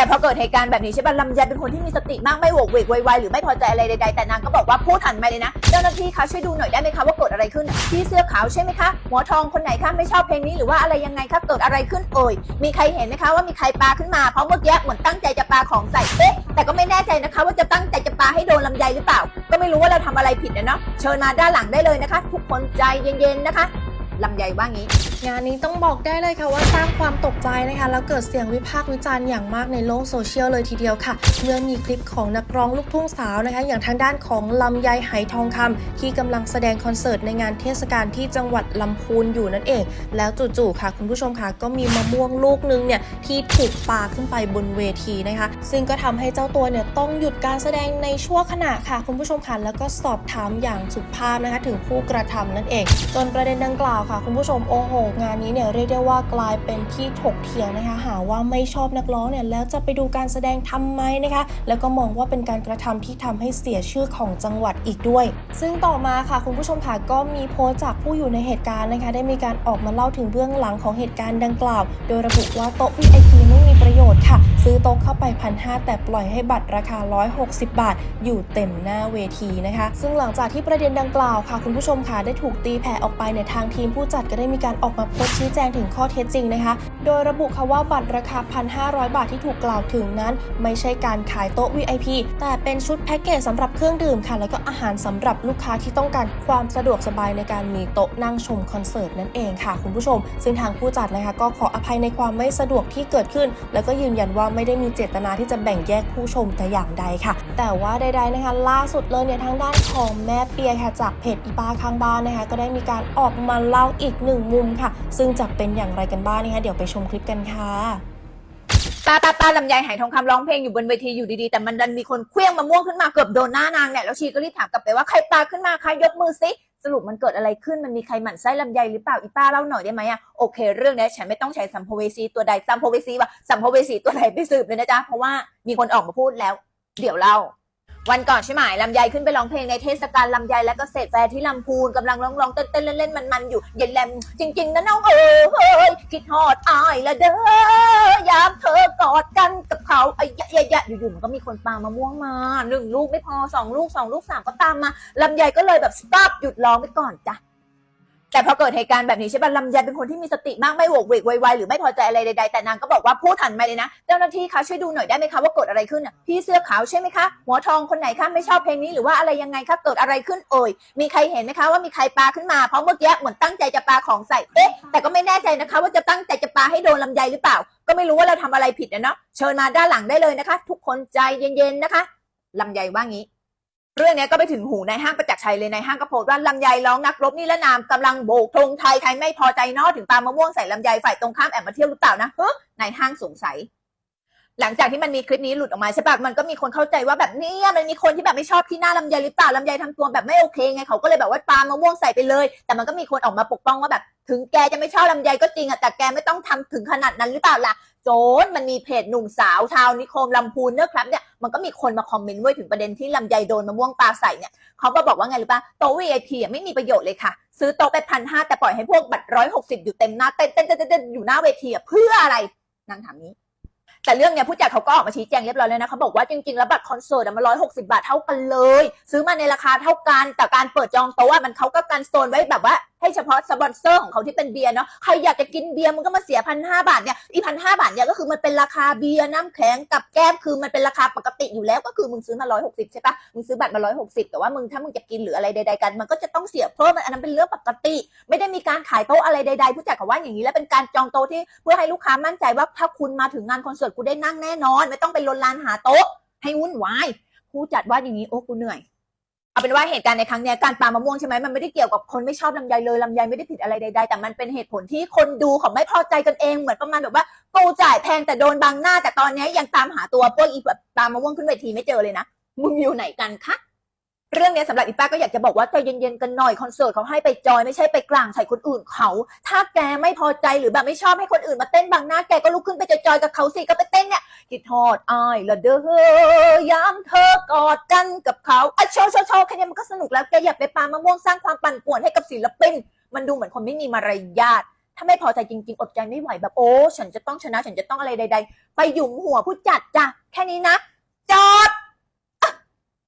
แต่พอเกิดเหตุการณ์แบบนี้ใช่ป่ะลำไยเป็นคนที่มีสติมากไม่โหวกเวกโวยวหรือไม่พอใจอะไรใดๆแต่นางก็บอกว่าพูดหันมาเลยนะเจ้าหน้าที่คะช่วยดูหน่อยได้ไหมคะว่าเกิดอะไรขึ้นพี่เสื้อขาวใช่ไหมคะหัวทองคนไหนคะไม่ชอบเพลงนี้หรือว่าอะไรยังไงคะเกิดอะไรขึ้นเอ่ยมีใครเห็นไหมคะว่ามีใครปาขึ้นมาเพราะเมื่อกี้เหมือนตั้งใจจะปาของใส่เอ๊ะแต่ก็ไม่แน่ใจนะคะ ว่าจะตั้งใจจะปาให้โดนลำไยหรือเปล่า ก็ไม่รู้ว่าเราทำอะไรผิดนะเนาะเชิญมาด้านหลังได้เลยนะคะ ทุกคนใจเย็นๆนะคะ ลำไยว่างี้ งานนี้ต้องบอกได้เลยค่ะว่าสร้างความตกใจนะคะแล้วเกิดเสียงวิพากษ์วิจารณ์อย่างมากในโลกโซเชียลเลยทีเดียวค่ะ เมื่อมีคลิปของนักร้องลูกทุ่งสาวนะคะ อย่างทางด้านของลำไยไหทองคำที่กำลังแสดงคอนเสิร์ตในงานเทศกาลที่จังหวัดลำพูนอยู่นั่นเอง แล้วจู่ๆค่ะ คุณผู้ชมค่ะก็มีมะม่วงลูกนึงเนี่ยที่ถูกปาขึ้นไปบนเวทีนะคะ ซึ่งก็ทำให้เจ้าตัวเนี่ยต้องหยุดการแสดงในชั่วขณะค่ะ คุณผู้ชมค่ะแล้วก็สอบถามอย่างสุภาพนะคะถึงผู้กระทำนั่นเอง จนประเด็นดังกล่าวค่ะ คุณผู้ชมโอ้โห งานนี้เนี่ยเรียกได้ว่ากลายเป็นที่ถกเถียงนะคะ หาว่าไม่ชอบนักร้องเนี่ยแล้วจะไปดูการแสดงทำไมนะคะ แล้วก็มองว่าเป็นการกระทำที่ทำให้เสียชื่อของจังหวัดอีกด้วย ซึ่งต่อมาค่ะ คุณผู้ชมค่ะก็มีโพสต์จากผู้อยู่ในเหตุการณ์นะคะ ได้มีการออกมาเล่าถึงเบื้องหลังของเหตุการณ์ดังกล่าว โดยระบุว่าโต๊ะ VIP ไม่มีประโยชน์ค่ะ ซื้อโต๊ะเข้าไปพันหแต่ปล่อยให้บัตรราคา 160 บาท อยู่เต็มหน้าเวทีนะคะ ซึ่งหลังจากที่ประเด็นดังกล่าวค่ะ คุณผู้ชมค่ะได้ถูกตีแผ่ออกไปในทางทีมผู้จัดก็ได้มีการออกมาโพสต์ชี้แจงถึงข้อเท็จจริงนะคะ โดยระบุค่ะว่าบัตรราคา 1,500 บาทที่ถูกกล่าวถึงนั้น ไม่ใช่การขายโต๊ะ VIP แต่เป็นชุดแพ็กเกจสำหรับเครื่องดื่มค่ะ แล้วก็อาหารสำหรับลูกค้าที่ต้องการความสะดวกสบายในการมีโต๊ะนั่งชมคอนเสิร์ตนั่นเองค่ะคุณผู้ชม ซึ่งทางผู้จัดนะคะก็ขออภัยในความไม่สะดวกที่เกิดขึ้น แล้วก็ยืนยันว่าไม่ได้มีเจตนาที่จะแบ่งแยกผู้ชมแต่อย่างใดค่ะ แต่ว่าใดๆนะคะ ล่าสุดเลยเนี่ยทางด้านของแม่เปียค่ะจากเพจอีป้าข้างบ้านนะคะก็ได้มีการออกมาเล่าอีกหนึ่งมุมค่ะ ซึ่งจะเป็นอย่างไรกันบ้างนะคะเดี๋ยวไปชมคลิปกันค่ะป้าป้าป้าลำไยหายทองคำร้องเพลงอยู่บนเวทีอยู่ดีๆ แต่มันดันมีคนเคลี้ยงมะม่วงขึ้นมาเกือบโดนหน้านางเนี่ยแล้วชีก็รีบถามกลับไปว่าใครปาขึ้นมาใครยกมือซิ สรุปมันเกิดอะไรขึ้นมันมีใครหมั่นไส้ลำไยหรือเปล่าอีป้าเล่าหน่อยได้ไหมอะโอเค เรื่องเนี้ยฉันไม่ต้องใช้สัมภเวสีตัวใดสัมภเวสีว่าสัมภเวสีตัวไหนไปสืบเลยนะจ๊ะเพราะว่ามีคนออกมาพูดแล้ว เดี๋ยวเล่า วันก่อนใช่ไหมลำไยขึ้นไปร้องเพลงในเทศกาลลำไยและเสด็จแฟร์ที่ลำพูนกำลังร้องร้องเต้นเต้นเล่นๆมันๆอยู่เย็นแลมจริงๆนะน้องเอ๋ยคิดฮอดอายละเด้อยามเธอกอดกันกับเขาไอ้ยะยะยะอยู่ๆมันก็มีคนปามะม่วงมาหนึ่งลูกไม่พอสองลูกสองลูกสามก็ตามมาลำไยก็เลยแบบสต๊อปหยุดร้องไปก่อนจ้ะ แต่พอเกิดเหตุการณ์แบบนี้ใช่ป่ะลำไยเป็นคนที่มีสติมากไม่โหวกเวกโวยวายหรือไม่พอใจอะไรใดๆแต่นางก็บอกว่าพูดหันมาเลยนะ เจ้าหน้าที่คะช่วยดูหน่อยได้ไหมคะว่าเกิดอะไรขึ้นน่ะพี่เสื้อขาวใช่ไหมคะหัวทองคนไหนคะไม่ชอบเพลงนี้หรือว่าอะไรยังไงคะเกิดอะไรขึ้นเอ่ยมีใครเห็นไหมคะว่ามีใครปาขึ้นมาเพราะเมื่อกี้เหมือนตั้งใจจะปาของใส่เอ๊ะแต่ก็ไม่แน่ใจนะคะ ว่าจะตั้งใจจะปาให้โดนลำไยหรือเปล่า ก็ไม่รู้ว่าเราทำอะไรผิดนะเนาะเชิญมาด้านหลังได้เลยนะคะ ทุกคนใจเย็นๆนะคะลำไยว่างี้ เรื่องนี้ก็ไปถึงหูในายห้างประจักษ์ชัยเลยในายห้างก็โพสต์ว่าลำไยร้องนักรบนี่ละนามกำลังโบกธงไทยใครไม่พอใจนอถึงปามะม่วงใส่ลำไยฝ่ายตรงข้ามแอบมาเที่ยวหรือเปล่านะเฮ้นายห้างสงสัย หลังจากที่มันมีคลิปนี้หลุดออกมาใช่ปะมันก็มีคนเข้าใจว่าแบบเนี้ยมันมีคนที่แบบไม่ชอบที่หน้าลำไยหรือเปล่าลำไยทำตัวแบบไม่โอเคไงเขาก็เลยแบบว่าปาล์มมะม่วงใส่ไปเลย แต่มันก็มีคนออกมาปกป้องว่าแบบ ถึงแกจะไม่ชอบลำไยก็จริงอะแต่แกไม่ต้องทำถึงขนาดนั้นหรือเปล่าล่ะโจนมันมีเพจหนุ่มสาวชาวนิคมลำพูนเนอะครับเนี่ยมันก็มีคนมาคอมเมนต์ไว้ถึงประเด็นที่ลำไยโดนมะม่วงปลาใส่เนี่ย เขาก็บอกว่าไงรู้ป่ะโต๊ะ VIP อะไม่มีประโยชน์เลยค่ะ ซื้อโต๊ะไปพันห้าแต่ปล่อยให้พวกบัตรร้อยหกสิบอยู่เต็มหน้าเต้นเต้นเต้นเต้นอยู่หน้าเวทีอะเพื่ออะไรนางถามนี้ แต่เรื่องเนี้ยผู้จัดเขาก็ออกมาชี้แจงเรียบร้อยแล้วนะเขาบอกว่าจริงๆแล้วบัตรคอนเสิร์ตมันร้อยหกสิบาทเท่ากันเลย ซื้อมาในราคาเท่ากันแต่การเปิดจองโต๊ะมันเขาก็การโซนไว้แบบว่าให้เฉพาะสปอนเซอร์ของเขาที่เป็นเบียร์เนาะใครอยากจะกินเบียร์มันก็มาเสียพันห้าบาทเนี่ยอีพันห้าบาทเนี่ยก็คือมันเป็นราคาเบียร์น้ำแข็งกับแก้มคือมันเป็นราคาปกติอยู่แล้วก็คือมึงซื้อมาร้อยหกสิบใช่ปะมึงซื้อบัตรมาร้อยหกสิบแต่ว่ามึงถ้ามึงจะกินหรืออะไรใดๆกัน มันก็จะต้องเสียเพิ่มอันนั้นเป็นเรื่องปกติ ไม่ได้มีการขายโต๊ะอะไรใดๆ ผู้จัดเขาว่าอย่างนี้แล้วเป็นการจองโต๊ะที่เพื่อให้ลูกค้ามั่นใจว่าถ้าคุณมาถึงงานคอนเสิร์ตกูได้นั่งแน่นอน ไม่ต้องไปลนลานหาโต๊ะ ให้วุ่นวายผู้จัดว่าอย่างนี้โอ้กูเหนื่อยเอาเป็นว่าเหตุการณ์ในครั้งนี้การปามะม่วงใช่ไหมมันไม่ได้เกี่ยวกับคนไม่ชอบลำไยเลยลำไยไม่ได้ผิดอะไรใดๆแต่มันเป็นเหตุผลที่คนดูเขาไม่พอใจกันเองเหมือนประมาณแบบว่ากูจ่ายแพงแต่โดนบังหน้า แต่ตอนนี้ยยังตามหาตัวพวกอีแบบปามะม่วงขึ้นเวทีไม่เจอเลยนะมึงอยู่ไหนกันคะ เรื่องนี้สำหรับอีป้าก็อยากจะบอกว่าใจเย็นๆกันหน่อยคอนเสิร์ตเขาให้ไปจอยไม่ใช่ไปกลางใส่คนอื่นเขา ถ้าแกไม่พอใจหรือแบบไม่ชอบให้คนอื่นมาเต้นบังหน้าแกก็ลุกขึ้นไปจอยๆกับเขาสิก็ไปเต้นเนี่ยคิดทอดอายละเด้อยามเธอกอดกันกับเขาอะโชว์โชว์โชว์แค่นี้มันก็สนุกแล้วแกอย่าไปปามะม่วงสร้างความปั่นป่วนให้กับศิลปินมันดูเหมือนคนไม่มีมารยาทถ้าไม่พอใจจริงๆ อดใจไม่ไหวแบบโอ้ฉันจะต้องชนะฉันจะต้องอะไรใด ๆ ไปหยุมหัวผู้จัดจ้ะแค่นี้นะ